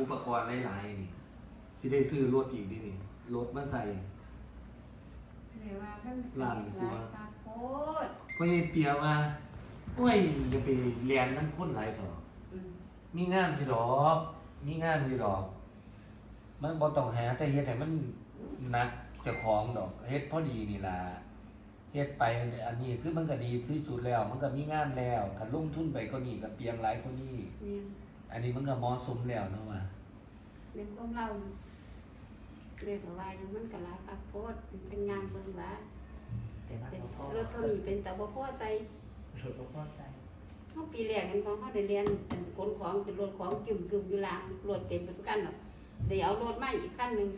อุปกรณ์หลายๆนี่สิได้ซื้อรถอีกดินี่รถมาใส่เรียกว่าเพิ่นล้านกว่าปากโพดเพราะยายเปียว่าโอ้ยอย่าไปเรียนนั่นคนหลายเถอะอืมมีงานอยู่ดอก มีงานอยู่ดอก มันบ่ต้องหาแต่เฮ็ดให้มันหนักเจ้าของดอกเฮ็ดพอดีนี่ล่ะเฮ็ดไปอันนี้คือมันก็ดีที่สุดแล้ว มันก็มีงานแล้วคันลงทุนไปก็นี่ก็เปียงหลายคนนี้เนี่ย อันนี้มันก็เหมาะสมแล้วเนาะว่าเป็นความเราเรียกว่ายังมันก็หลายปากโพดเป็นจังงานเบิ่งว่าเสียมากเป็นพ่อรถเท่านี้เป็นแต่บ่พอใจรถพ่อใส่เฮาปีแรกกันพอเฮาได้เรียนอันขนของขึ้นรถของกึ่มกึ่มอยู่ลางรถเต็มไปทุกคันเนาะเดี๋ยวเอารถมาอีกคันหนึง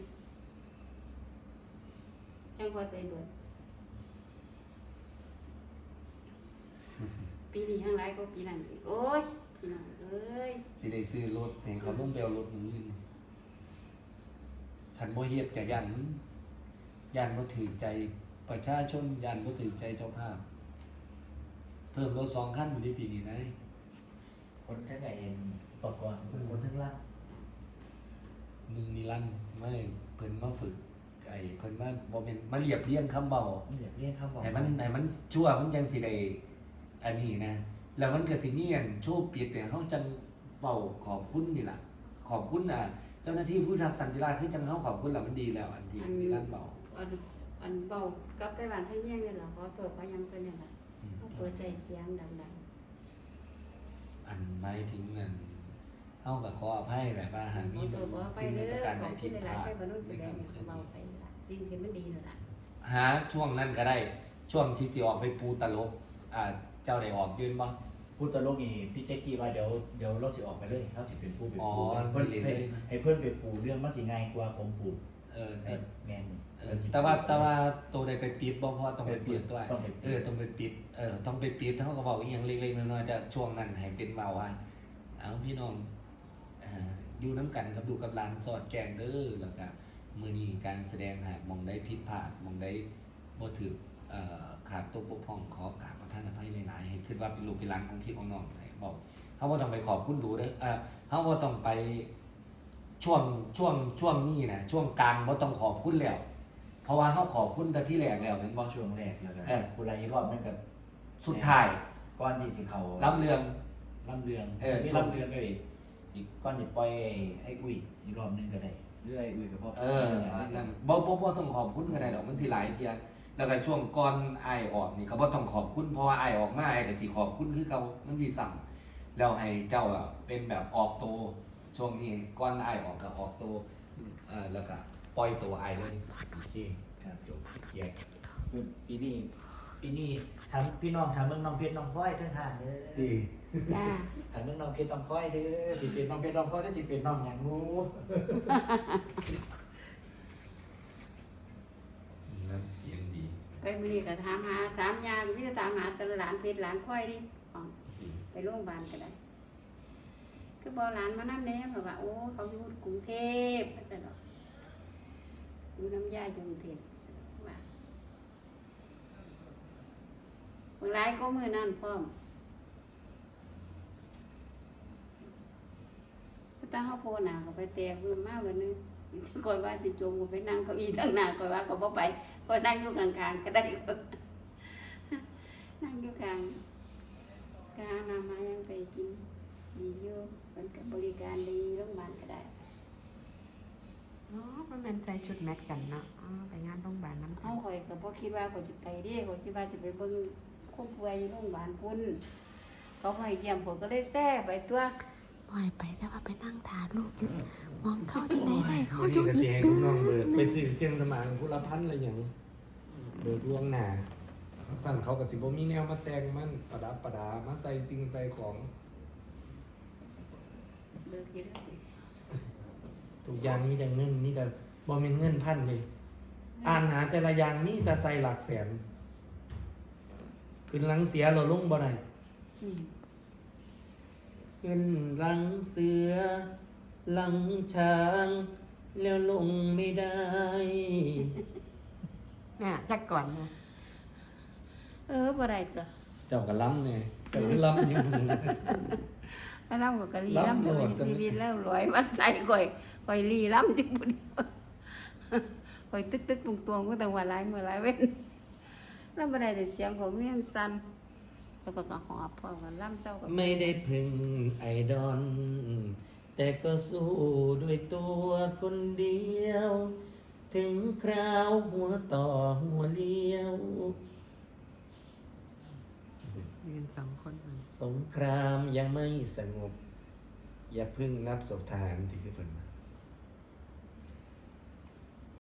จังพอใจเบิดปีนี้ข้างหลายก็ปีนั้นอีกโอ้ย พี่น้องเอ้ยสิได้ซื้อรถให้เขาลงไปเอารถมืออื่นคันบ่เฮ็ดก็ยันยันบ่ถือใจประชาชนยันบ่ถือใจเจ้าภาพ เพิ่มรถสองคันอยู่ในปีนี้นะคนทั้งไงอุปกรณ์คนทั้งล่างมึงนิรันดร์ไม่เพิ่นมาฝึกไอ้เพิ่นมาบ่แม่นมาเรียบเรียงคำเบาไม่อยากเรียกเขาบอกให้มันให้มันชั่วมันจังสิได้อันนี้นะ แล้วมันก็สิมีอันโชว์ปิดเนี่ยเฮาจังเว้าขอบคุณนี่ล่ะขอบคุณอะเจ้าหน้าที่ผู้ทักสันติราษฎร์คือจังเฮาขอบคุณแล้วมันดีแล้วอันที่นิรันดร์เบาอันอันเบากับไต้หวันไทยเมี่ยงนี่แหละขอตัวเขายังเป็นนี่แหละอืมเขาเปิดใจเสียงดังอันหมายถึงเงินเฮาก็ขออภัยแหละว่าหากๆขมีอตัวขอไปสิ่งเด้ใดอประการขใดอบคุผิณดหพลาลายดๆไปบรรลุแสดงเนี่ยเบาไปละสิ่งที่มันดีนั่นแหละหาช่วงนั้นก็ได้ช่วงที่สิออกไปปูตลกอ่า เจ้าได้ออกยืนบ่ พูดตลกนี่พี่แจ็คกี้ว่าเดี๋ยวเดี๋ยวเราสิออกไปเลยเราสิเป็นผู้เป็นอ๋อผู้เพื่อนสิเล่นเลยนะให้เพื่อนเป็นผู้เรื่องมันสิง่ายกว่าผมผู้เออให้แต่แมนเออแต่ว่าแต่ว่าตัวใดไปปิดบ่เพราะว่าต้องไปเปิดด้วยต้องไปปิดเออต้องไปปิดเออต้องไปปิดเฮาก็เว้าอีหยังเล็กๆน้อยๆแต่ช่วงนั้นให้เป็นเว้าว่าเอาพี่น้องอ่าอยู่น้ำกันกับดูกับหลานสอดแกงเด้อแล้วก็มื้อนี้การแสดงหากมองได้ผิดพลาดมองได้บ่ถูกเอ่อ ขาดตกบกพร่องขอกราบประทานอภัยหลายๆให้คิดว่าเป็นลูกเป็นหลานของพี่ของน้องให้บอกเฮาบ่ต้องไปขอบคุณดูเด้อเอ่อเฮาบ่ต้องไปช่วงช่วงช่วงนี้นะช่วงกลางบ่ต้องขอบคุณแล้ว เพราะว่าเฮาขอบคุณแต่ที่แรกแล้วแม่นบ่ช่วงแรกแล้วก็เออผู้ไรรอบนึงกับสุดท้ายก้อนที่สิเขารับเรื่องลำเรืองเออมีช่วงลำเรืองก็อีกอีกก้อนจะปล่อยไอ้อุ้ยอีกรอบนึงก็ได้หรือไอ้อุ้ยกับพ่อเอออันนั้นบ่บ่บ่ต้องขอบคุณก็ได้ดอกมันสิหลายเที่ย แล้วก็ช่วงก่อนอ้ายออกนี่ก็บ่ต้องขอบคุณเพราะว่าอ้ายออกมาอ้ายก็สิขอบคุณคือเก่ามันสิซ้ำแล้วให้เจ้าอะเป็นแบบออกโตวช่วงนี้ก่อนอ้ายออกก็ออกโตวเอ่อแล้วก็ปล่อยตัวอ้ายเลยโอเคครับจบแยกปีนี้ปีนี้ทำพี่น้องทำเมืองน้องเพชรน้องพ้อยทั้งหานเด้อดีจ้าทำเมืองน้องเพชรน้องพ้อยเด้อสิเป็นน้องเพชรน้องพ้อยได้อสิเป็นน้องอย่างงูน้ำเสียงดี ไปมือนี้ก็ถามหาถามยามมีแต่ถามหาแต่หลานเพชรหลานค่อยดิอ๋อไปโรงพยาบาลก็ได้ คือบ่หลานมานำแน่เพราะว่า โอ้เขาอยู่กรุงเทพว่าซั่นดอกอยู่น้ำยาอยู่กรุงเทพว่าเมื่อไรก็มือนั่นพร้อมก็ตาเฮาโพหน้าก็ไปแตกมือมากวันนึง คอยว่าสิจมก็ไปนั่งเก้าอี้ทั้งหน้าคอยว่าก็บ่ไปก็นั่งอยู่กลางๆก็ได้นั่งอยู่กลางกลางน้ำมายังไปกินดีอยู่เป็นกับบริการดีโรงพยาบาลก็ได้อ๋อมันเป็นใส่ชุดแมทกันเนาะอ๋อไปงานโรงพยาบาลน้ำจัเฮานคอยก็บ่คิดว่าเขาจะไปเด้เขาคิดว่าจะไปเบิ่งคนป่วยอยู่โรงพยาบาลพุ่นเขาให้เยี่ยมผมก็ได้แซ่ไปตัวปล่อยไปแต่ว่าไปนั่งทานลูกอยู่ มองเข้าที่ไหนได้เขาวันดูนี้ก็อีสิกให้ตึลูงกน้องเบิดไปซื้อเครื่องสมางผู้ละพันอะไรอย่างเบิดล่วงหน้าสั่นเขาก็สิบ่มีแนวมาแต่งมันประดับประดามาใส่สิ่งใส่ของเบิกอยู่แล้วติทุกอย่างมีแต่เงินมีแต่บ่แม่นเงินพันเลยอ่านหาแต่ละอย่างมีแต่ใส่หลักแสนขึ้นหลังเสียเราลงบ่ได้อืมขึ้นหลังเสือ หลังช้าง แล้วลงไม่ได้ เนี่ยจักก่อนนะเออบ่ได้ก็เจ้าก็ล้ำเนี่ยเจ้าก็ล้ำอยู่เแล้วล่ำกับกะลีล่ำล่ำจะเป็นโลด ชีวิตแล้วรวยมันใส่ก่อยก่อยลีล่ำจุบุญก่อยตึกตึกตวงตวงก็แต่วันไรเมื่อไรเว้นแล้วบันไดแต่เสียงผมเนี่ยสั่นแล้วก็กระหอบพอกันล่ำเจ้ากับ ไม่ได้พึ่งไอดอล แต่ก็สู้ด้วยตัวคนเดียว ถึงคราวหัวต่อหัวเลี้ยวมีกันสองคนมันสงครามยังไม่สงบ อย่าเพึ่งนับศพทหารที่คือเพิ่นว่า